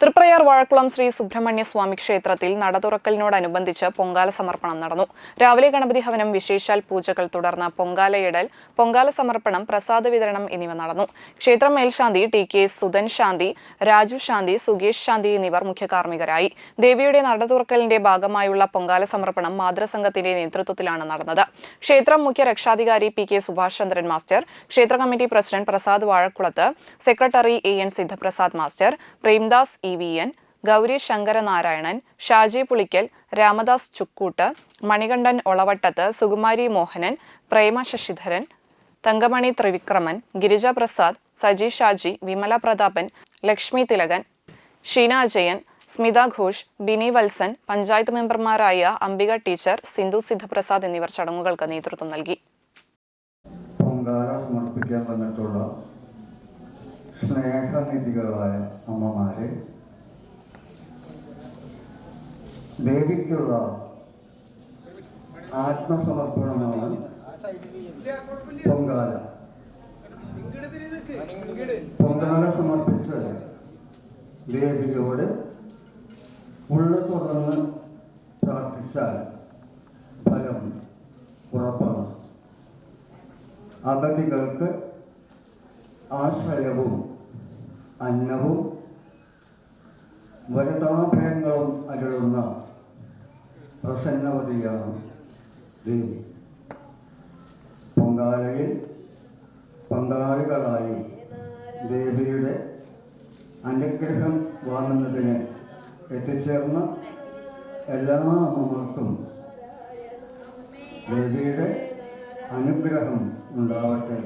തൃപ്രയാർ വാഴക്കുളം ശ്രീ സുബ്രഹ്മണ്യ സ്വാമി ക്ഷേത്രത്തിൽ നട തുറക്കലിനോടനുബന്ധിച്ച് പൊങ്കാല സമർപ്പണം നടന്നു. രാവിലെ ഗണപതി ഹവനം വിശേഷാൽ പൂജകൾ തുടർന്ന് പൊങ്കാലയിടൽ പൊങ്കാല സമർപ്പണം പ്രസാദ വിതരണം എന്നിവ നടന്നു. ക്ഷേത്രം മേൽശാന്തി ടി കെ സുധൻ ശാന്തി രാജു ശാന്തി സുകേഷ് ശാന്തി എന്നിവർ മുഖ്യ കാർമ്മികരായി. ദേവിയുടെ നട തുറക്കലിന്റെ ഭാഗമായുള്ള പൊങ്കാല സമർപ്പണം മാതൃസംഘത്തിന്റെ നേതൃത്വത്തിലാണ് നടന്നത്. ക്ഷേത്രം മുഖ്യ രക്ഷാധികാരി P K Subhash Chandran master ക്ഷേത്ര committee president Prasad Vazhakkulath secretary A N Siddhaprasad master Premdas E V N Gauri Shankaranarayanan Shaji Pulikkal Ramdas Chukkoot Manikandan Olavattath Sukumari Mohanan Prema Sasidharan Thankamani Thrivikraman Girija Prasad Saji Shaji Vimala Prathapan Lakshmi Thilakan Sheena Ajayan Smitha Ghosh Bini Valsan panchayat മെമ്പർമാരായ Ambika teacher Sindhu Sidhaprasad എന്നിവർ ചടങ്ങുകൾക്ക് നേതൃത്വം നൽകി. സമർപ്പിക്കാൻ വന്നിട്ടുള്ള സ്നേഹനിധികളായ അമ്മമാരെ ദേവിക്കുള്ള ആത്മസമർപ്പണമാണ് പൊങ്കാല. പൊങ്കാല സമർപ്പിച്ച് ദേവിയോട് ഉള്ളു തുറന്ന് പ്രാർത്ഥിച്ചാൽ ഫലം ഉറപ്പാണ്. അഗതികൾക്ക് ആശ്രയവും അന്നവും വരദാഭയങ്ങളും അരുളുന്ന പ്രസന്നവതിയാണ് ദേവി പൊങ്കാലയിൽ പങ്കാളികളായി ദേവിയുടെ അനുഗ്രഹം വാങ്ങുന്നതിന് എത്തിച്ചേർന്ന എല്ലാ അമ്മമാർക്കും ദേവിയുടെ അനുഗ്രഹം ഉണ്ടാവട്ടെ.